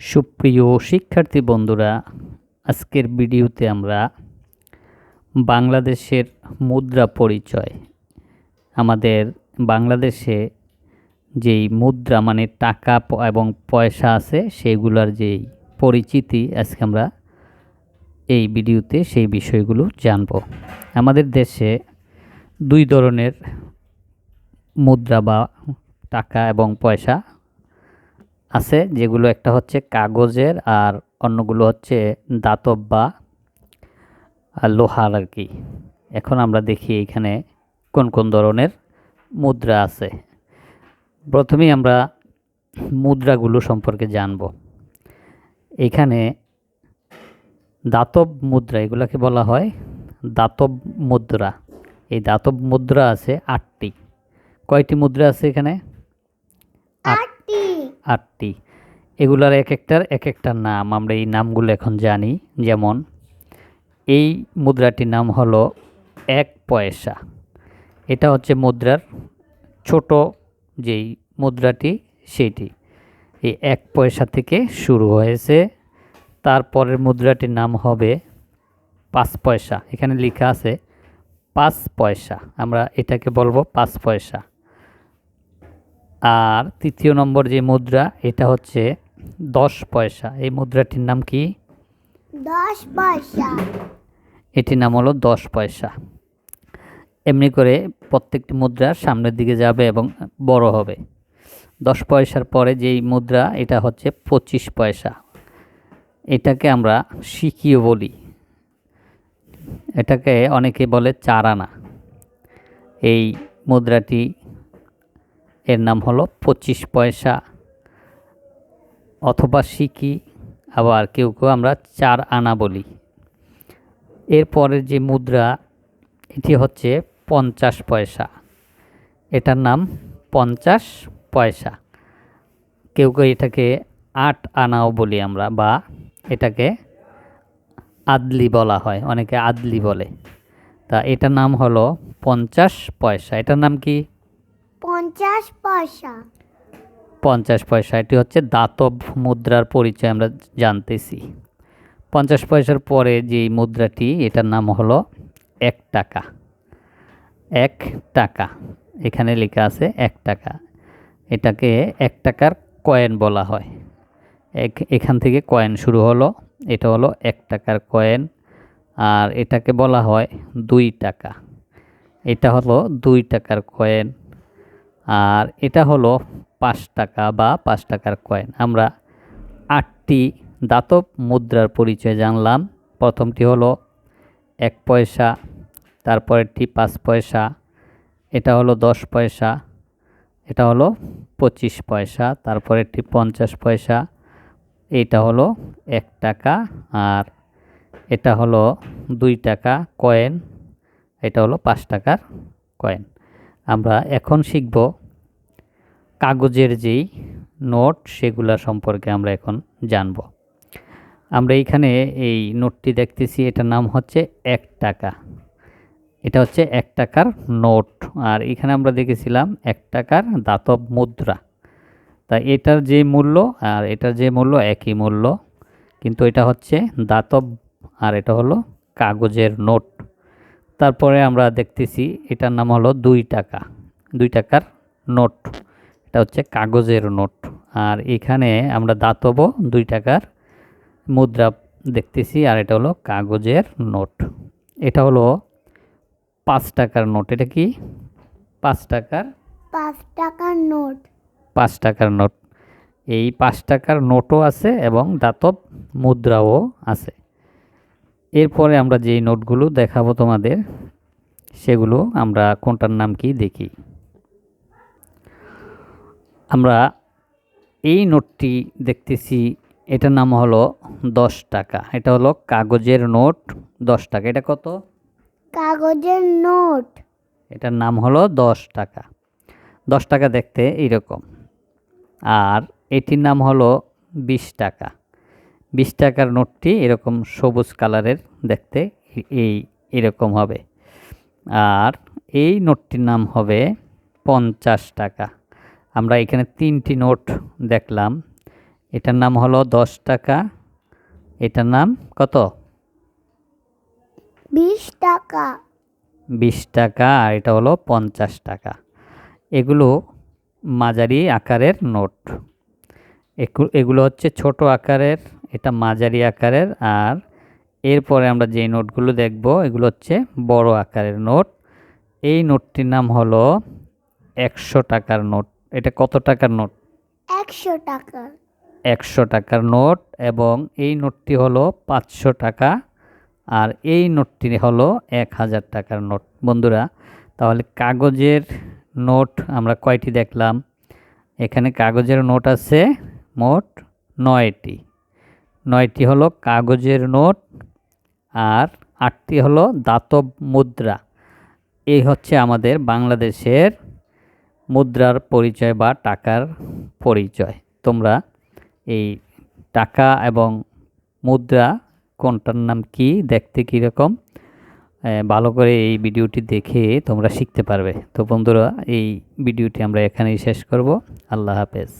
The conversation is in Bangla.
সুপ্রিয় শিক্ষার্থী বন্ধুরা, আজকের ভিডিওতে আমরা বাংলাদেশের মুদ্রা পরিচয়, আমাদের বাংলাদেশে যেই মুদ্রা মানে টাকা এবং পয়সা আছে সেগুলোর যেই পরিচিতি আজকে আমরা এই ভিডিওতে সেই বিষয়গুলো জানব। আমাদের দেশে দুই ধরনের মুদ্রা বা টাকা এবং পয়সা আছে, যেগুলো একটা হচ্ছে কাগজের আর অন্যগুলো হচ্ছে দাতব বা লোহার আর কি এখন আমরা দেখি এখানে কোন কোন ধরনের মুদ্রা আছে। প্রথমেই আমরা মুদ্রাগুলো সম্পর্কে জানব। এখানে দাতব মুদ্রা, এগুলোকে বলা হয় দাতব মুদ্রা। এই দাতব মুদ্রা আছে আটটি। কয়টি মুদ্রা আছে এখানে? আটটি। আটটি। এগুলার এক একটার এক একটার নাম, আমরা এই নামগুলো এখন জানি। যেমন, এই মুদ্রাটির নাম হলো এক পয়সা। এটা হচ্ছে মুদ্রার ছোট যেই মুদ্রাটি সেটি এই এক পয়সা থেকে শুরু হয়েছে। তারপরের মুদ্রাটির নাম হবে পাঁচ পয়সা। এখানে লেখা আছে পাঁচ পয়সা। আমরা এটাকে বলব পাঁচ পয়সা। আর তৃতীয় নম্বর যে মুদ্রা এটা হচ্ছে দশ পয়সা। এই মুদ্রাটির নাম কি? দশ পয়সা। এটির নাম হলো দশ পয়সা। এমনি করে প্রত্যেকটি মুদ্রা সামনের দিকে যাবে এবং বড় হবে। দশ পয়সার পরে যেই মুদ্রা এটা হচ্ছে পঁচিশ পয়সা। এটাকে আমরা সিকিও বলি। এটাকে অনেকে বলে চার আনা এই মুদ্রাটি এর নাম হলো পঁচিশ পয়সা। অথবা সিকি আবার কেউ কেউ আমরা চার আনা বলি। এরপরের যে মুদ্রা, এটি হচ্ছে পঞ্চাশ পয়সা। এটার নাম পঞ্চাশ পয়সা। কেউ কেউ এটাকে আট আনাও বলি আমরা, বা এটাকে আদলি বলা হয়, অনেকে আদলি বলে। তা এটার নাম হলো পঞ্চাশ পয়সা। এটার নাম কি? পঞ্চাশ পয়সা। পঞ্চাশ পয়সা, এটি হচ্ছে দাতব মুদ্রার পরিচয় আমরা জানতেছি। পঞ্চাশ পয়সার পরে যে মুদ্রাটি, এটার নাম হলো এক টাকা। এক টাকা, এখানে লেখা আছে এক টাকা। এটাকে এক টাকার কয়েন বলা হয়। এক, এখান থেকে কয়েন শুরু হলো, এটা হলো এক টাকার কয়েন, আর এটাকে বলা হয় দুই টাকা। এটা হলো দুই টাকার কয়েন। আর এটা হলো পাঁচ টাকা বা পাঁচ টাকার কয়েন। আমরা আটটি দাতব মুদ্রার পরিচয় জানলাম। প্রথমটি হলো এক পয়সা, তারপরেরটি পাঁচ পয়সা, এটা হলো দশ পয়সা, এটা হলো পঁচিশ পয়সা, তারপরেরটি পঞ্চাশ পয়সা এইটা হলো এক টাকা, আর এটা হলো দুই টাকা কয়েন, এটা হলো পাঁচ টাকার কয়েন। আমরা এখন শিখব কাগজের যেই নোট সেগুলা সম্পর্কে আমরা এখন জানব। আমরা এইখানে এই নোটটি দেখতেছি, এটার নাম হচ্ছে এক টাকা। এটা হচ্ছে এক টাকার নোট, আর এখানে আমরা দেখেছিলাম এক টাকার দাতব মুদ্রা। তা এটার যে মূল্য আর এটার যে মূল্য একই মূল্য, কিন্তু এটা হচ্ছে দাতব আর এটা হলো কাগজের নোট। তারপরে আমরা দেখতেছি এটার নাম হলো দুই টাকা। দুই টাকার নোট। এটা হচ্ছে কাগজের নোট। আর এখানে আমরা দাতব দুই টাকার মুদ্রা দেখতেছি আর এটা হলো কাগজের নোট। এটা হলো পাঁচ টাকার নোট। এটা কি? পাঁচ টাকার পাঁচ টাকার নোট। পাঁচ টাকার নোট। এই পাঁচ টাকার নোটও আছে এবং দাতব মুদ্রাও আছে। এরপরে আমরা যেই নোটগুলো দেখাবো তোমাদের সেগুলো আমরা কোনটার নাম কি দেখি। আমরা এই নোটটি দেখতেছি এটার নাম হলো দশ টাকা। এটা হলো কাগজের নোট দশ টাকা। এটা কত? কাগজের নোট। এটার নাম হলো দশ টাকা। দশ টাকা দেখতে এইরকম। আর এটির নাম হলো বিশ টাকা। বিশ টাকার নোটটি এরকম সবুজ কালারের দেখতে এই এরকম হবে। আর এই নোটটির নাম হবে পঞ্চাশ টাকা। আমরা এখানে তিনটি নোট দেখলাম। এটার নাম হলো দশ টাকা। এটার নাম কত? বিশ টাকা। বিশ টাকা আর এটা হলো পঞ্চাশ টাকা। এগুলো মাঝারি আকারের নোট। এগু- এগুলো হচ্ছে ছোট আকারের এটা মাঝারি আকারের আর এরপরে আমরা যে নোটগুলো দেখব এগুলো হচ্ছে বড় আকারের নোট। এই নোটটির নাম হলো একশো টাকার নোট। এটা কত টাকার নোট? একশো টাকা। একশো টাকার নোট এবং এই নোটটি হলো পাঁচশো টাকা আর এই নোটটি হলো এক হাজার টাকার নোট। বন্ধুরা তাহলে কাগজের নোট আমরা কয়টি দেখলাম? এখানে কাগজের নোট আছে মোট নয়টি। নয়টি হলো কাগজের নোট আর আটটি হলো দাতব মুদ্রা। এই হচ্ছে আমাদের বাংলাদেশের মুদ্রার পরিচয় বা টাকার পরিচয়। তোমরা এই টাকা এবং মুদ্রা কোনটার নাম কি, দেখতে কীরকম ভালো করে এই ভিডিওটি দেখে তোমরা শিখতে পারবে। তো বন্ধুরা, এই ভিডিওটি আমরা এখানেই শেষ করব। আল্লাহ হাফেজ।